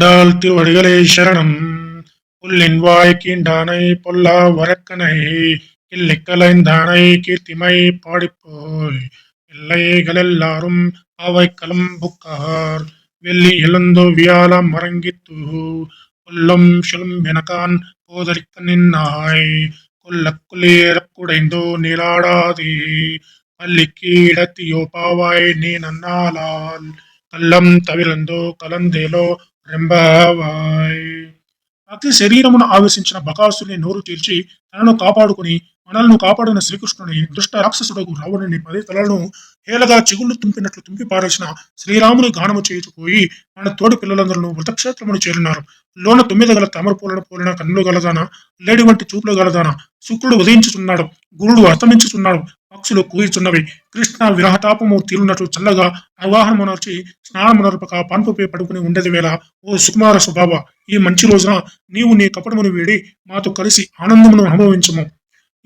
வந்தால் திருவடிகளே சரணம். புல்லின் வாய்க்கீண்டானை பொல்லா வரக்கனை கிள்ளி கலைந்தானை கீர்த்திமை பாடிப்போய். எல்லைகள் எல்லாரும் அவை கலம்புக்கார் வெள்ளி எழுந்தோ வியால மறங்கித்து கொல்லும் சுலும் எனக்கான் போதரிக்க நின்னாய் கொல்ல குளிர குடைந்தோ நீராடாதே பள்ளிக்கு இடத்தியோ பாவாய் நீ நன்னாலால் கள்ளம் தவிர்ந்தோ கலந்தேலோ రెంబావాయ్ అతి శరీరమును ఆవేశించిన బకాసుని నోరు తీర్చి తనను కాపాడుకుని మనల్ని కాపాడిన శ్రీకృష్ణుని దుష్ట రాక్షసుడకు రావణుని పది తలను హేలగా చిగుళ్ళు తుంపినట్లు తుంపి పారేసిన శ్రీరాముని గానము చేయుచుపోయి మన తోడి పిల్లలందరూ వృతక్షేత్రమును చేరినారు. లోన తొమ్మిది గల తామర పూలను పోలిన కన్నులు గలదాన లేడి వంటి చూపులు గలదాన శుక్రుడు ఉదయించుచున్నాడు గురుడు అస్తమించుచున్నాడు పక్షులు కూయిచున్నవి కృష్ణ విరహతాపము తీరునట్లు చల్లగా అవగాహనమునర్చి స్నానమునర్పక పంపుపై పడుకుని ఉండేది వేళ. ఓ సుకుమార స్వభావ ఈ మంచి రోజున నీవు నీ కపటమును వేడి మాతో కలిసి ఆనందమును అనుభవించము.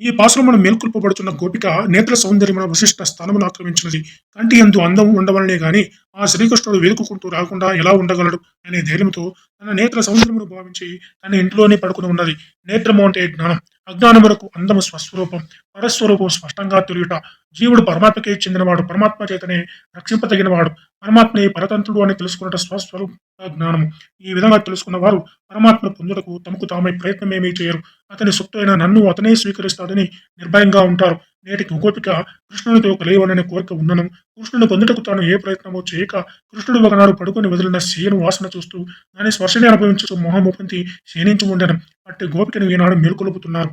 ఈ పాశ్రమను మేల్కొల్పబడుతున్న గోపిక నేత్ర సౌందర్యమున విశిష్ట స్థానమును ఆక్రమించినది. కంటి ఎందు అందం ఉండవలనే గాని ఆ శ్రీకృష్ణుడు వేలుకుంటూ రాకుండా ఎలా ఉండగలడు అనే ధైర్యంతో తన నేత్ర సౌందర్యమును భావించి తన ఇంట్లోనే పడుకుని ఉన్నది. నేత్రము అంటే జ్ఞానం. అజ్ఞానమునకు అందము స్వస్వరూపం పరస్వరూపం స్పష్టంగా తెలియట. జీవుడు పరమాత్మకే చెందినవాడు పరమాత్మ చేతనే రక్షింపదగినవాడు పరమాత్మే పరతంత్రుడు అని తెలుసుకున్నట స్వస్వరూప జ్ఞానము. ఈ విధంగా తెలుసుకున్న వారు పరమాత్మ పొందుటకు తమకు తామే ప్రయత్నమేమీ చేయరు. అతని సొత్తైన నన్ను అతనే స్వీకరిస్తాడని నిర్భయంగా ఉంటారు. నేటికి గోపిక కృష్ణునితో కలియవనని కోరిక ఉన్నను. కృష్ణుని పొందుటకు తాను ఏ ప్రయత్నమో చేయక కృష్ణుడు ఒకనాడు పడుకొని వదిలిన శీను వాసన చూస్తూ దాని స్పర్శని అనుభవించుతూ మొహముపంతి క్షీణించి ఉండడం అట్టి గోపికను ఈనాడు మేల్కొలుపుతున్నారు.